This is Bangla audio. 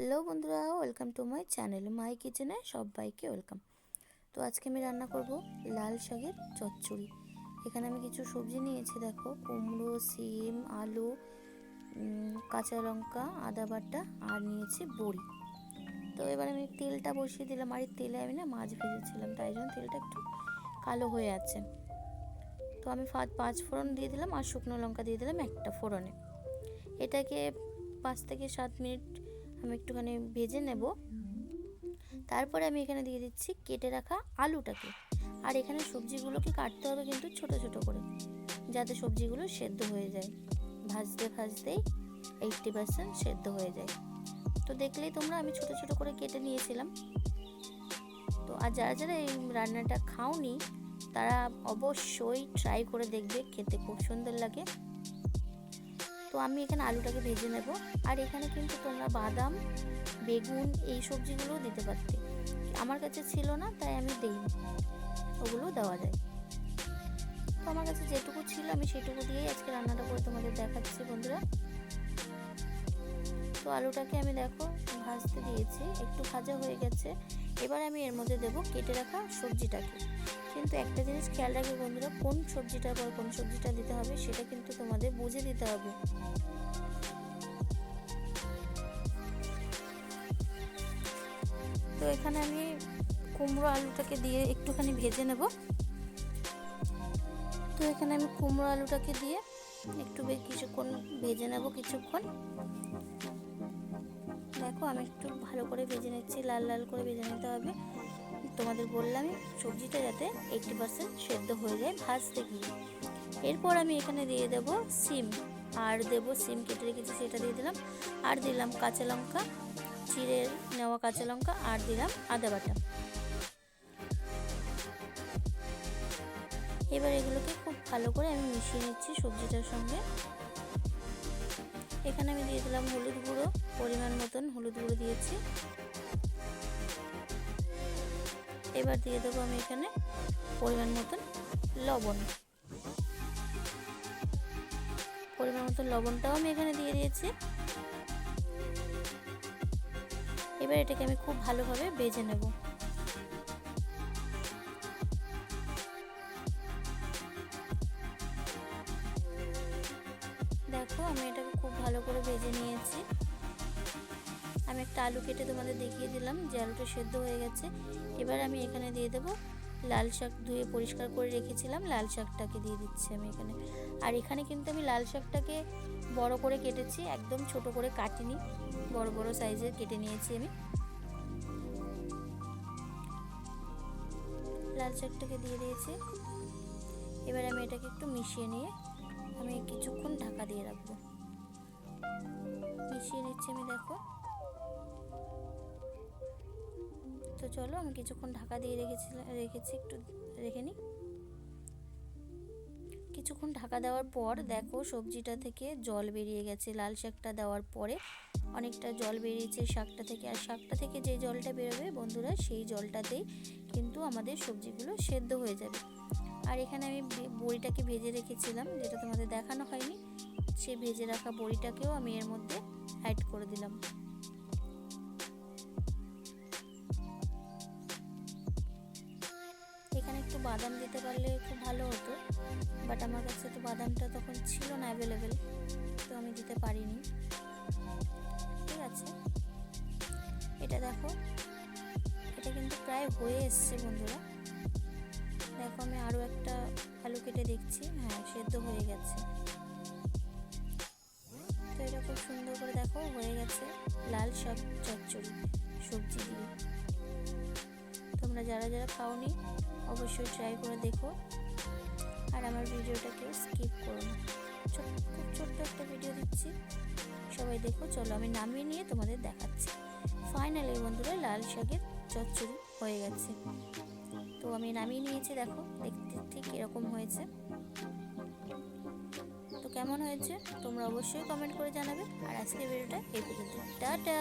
হ্যালো বন্ধুরা, welcome to my channel, my কিচেনে সবাইকে ওয়েলকাম। তো আজকে আমি রান্না করব লাল শাকের চচ্চড়ি। এখানে আমি কিছু সবজি নিয়েছি, দেখো, কুমড়ো, সিম, আলু কাঁচা লঙ্কা, আদা বাটা আর নিয়েছি বড়ি। তো এবার আমি তেলটা বসিয়ে দিলাম, আর তেলে আমি না মাছ ভেজেছিলাম, তাই জন্য তেলটা একটু কালো হয়ে আছে। তো আমি পাঁচ ফোড়ন দিয়ে দিলাম আর শুকনো লঙ্কা দিয়ে দিলাম একটা ফোড়নে। এটাকে পাঁচ থেকে সাত মিনিট আমি একটুখানি ভেজে নেব। তারপরে আমি এখানে দিয়ে দিচ্ছি কেটে রাখা আলুটাকে। আর এখানে সবজিগুলোকে কাটতে হবে কিন্তু ছোট ছোট করে, যাতে সবজিগুলো সেদ্ধ হয়ে যায়। ভাজতে ভাজতেই এইটটি পার্সেন্ট সেদ্ধ হয়ে যায়। তো দেখলেই তোমরা, আমি ছোট ছোট করে কেটে নিয়েছিলাম। তো আর যারা যারা এই রান্নাটা খাওনি, তারা অবশ্যই ট্রাই করে দেখবে, খেতে খুব সুন্দর লাগে। তো আমি এখানে আলুটাকে ভেজে নেব। আর এখানে কিন্তু তোমরা বাদাম, বেগুন এই সবজিগুলোও দিতে পারতে। আমার কাছে ছিল না, তাই আমি দিইনি। ওগুলো দেওয়া যায়। তো আমার কাছে যেটুকু ছিল, আমি সেটুকু দিয়েই আজকে রান্নাটা করে তোমাদের দেখাচ্ছি বন্ধুরা। তো আলুটাকে আমি দেখো, ভাজতে দিয়েছি। একটু ভাজা হয়ে গেছে। এবার আমি এর মধ্যে দেবো কেটে রাখা সবজিটাকে। কিন্তু একটা জিনিস খেয়াল রাখবে বন্ধুরা, কোন সবজিটার পর কোন সবজিটা দিতে হবে সেটা কিন্তু তোমাদের বুঝে দিতে হবে। তো এখানে আমি কুমড়ো আলুটাকে দিয়ে একটুখানি ভেজে নেব। তো এখানে আমি কুমড়ো আলুটাকে দিয়ে একটু কিছুক্ষণ ভেজে নেব কিছুক্ষণ। দেখো আমি একটু ভালো করে ভেজে নিচ্ছি, লাল লাল করে ভেজে নিতে হবে। তোমাদের বললাম, সবজিটা যাতে এইটটি পার্সেন্ট সেদ্ধ হয়ে যায় ভাজতে গিয়ে। এরপর আমি এখানে দিয়ে দেব সিম। আর দেব সিম কেটে রেখেছি, সেটা দিয়ে দিলাম। আর দিলাম কাঁচা লঙ্কা, চিড়ে নেওয়া কাঁচা লঙ্কা, আর দিলাম আদা বাটা। এবার এগুলোকে খুব ভালো করে আমি মিশিয়ে নিচ্ছি সবজিটার সঙ্গে। এখানে আমি দিয়ে দিলাম হলুদ গুঁড়ো, পরিমাণ মতন হলুদ গুঁড়ো দিয়েছি। এবার দিয়ে দেবো আমি এখানে পরিমাণ মতন লবণ। পরিমাণ মতন লবণটাও আমি এখানে দিয়ে দিয়েছি। এবার এটাকে আমি খুব ভালোভাবে বেজে নেব। দেখো আমি এটাকে খুব ভালো করে ভেজে নিয়েছি। আমি একটা আলু কেটে তোমাদের দেখিয়ে দিলাম, যে আলুটা সেদ্ধ হয়ে গেছে। এবার আমি এখানে দিয়ে দেবো লাল শাক ধুয়ে পরিষ্কার করে রেখেছিলাম, লাল শাকটাকে দিয়ে দিচ্ছি আমি এখানে। আর এখানে কিন্তু আমি লাল শাকটাকে বড় করে কেটেছি, একদম ছোট করে কাটিনি, বড় বড় সাইজের কেটে নিয়েছি আমি। লাল শাকটাকে দিয়ে দিয়েছি। এবার আমি এটাকে একটু মিশিয়ে নিয়ে আমি কিছুক্ষণ ঢাকা দিয়ে রাখব। মিশিয়ে নিচ্ছি আমি, দেখো। চলো, আমি কিছুক্ষণ ঢাকা দিয়ে রেখেছিলাম রেখেছি, একটু রেখে নিই। কিছুক্ষণ ঢাকা দেওয়ার পর দেখো সবজিটা থেকে জল বেরিয়ে গেছে, লাল শাকটা দেওয়ার পরে। অনেকটা জল বেরিয়েছে শাকটা থেকে। আর শাকটা থেকে যে জলটা বেরোবে বন্ধুরা, সেই জলটাতেই কিন্তু আমাদের সবজিগুলো সেদ্ধ হয়ে যাবে। আর এখানে আমি বড়িটাকে ভেজে রেখেছিলাম, যেটা তোমাদের দেখানো হয়নি। সেই ভেজে রাখা বড়িটাকেও আমি এর মধ্যে অ্যাড করে দিলাম। বাদাম দিতে পারলে খুব ভালো হতো বাট আমার কাছে তো বাদামটা তখন ছিল না অ্যাভেলেবেল তো আমি দিতে পারিনি। ঠিক আছে। এটা দেখো, এটা কিন্তু প্রায় হয়ে এসছে বন্ধুরা। দেখো আমি আরও একটা আলু কেটে দেখছি হ্যাঁ সেদ্ধ হয়ে গেছে। তো এটা খুব সুন্দর করে দেখো, হয়ে গেছে লাল সব চচ্চড়ি, সবজি দিয়ে। তোমরা যারা যারা খাওনি অবশ্যই ট্রাই করে দেখো। আর আমার ভিডিওটাকে স্কিপ করো না। খুব ছোট্ট একটা ভিডিও দিচ্ছি। সবাই দেখো, চলো আমি নামিয়ে নিয়ে তোমাদের দেখাচ্ছি। ফাইনালি বন্ধুরা, লাল শাকের চচ্চড়ি হয়ে গেছে। তো আমি নামিয়ে নিয়েছি, দেখো, দেখতে ঠিক এরকম হয়েছে। তো কেমন হয়েছে, তোমরা অবশ্যই কমেন্ট করে জানাবে। আর আজকের ভিডিওটা এই পর্যন্ত। টাটা!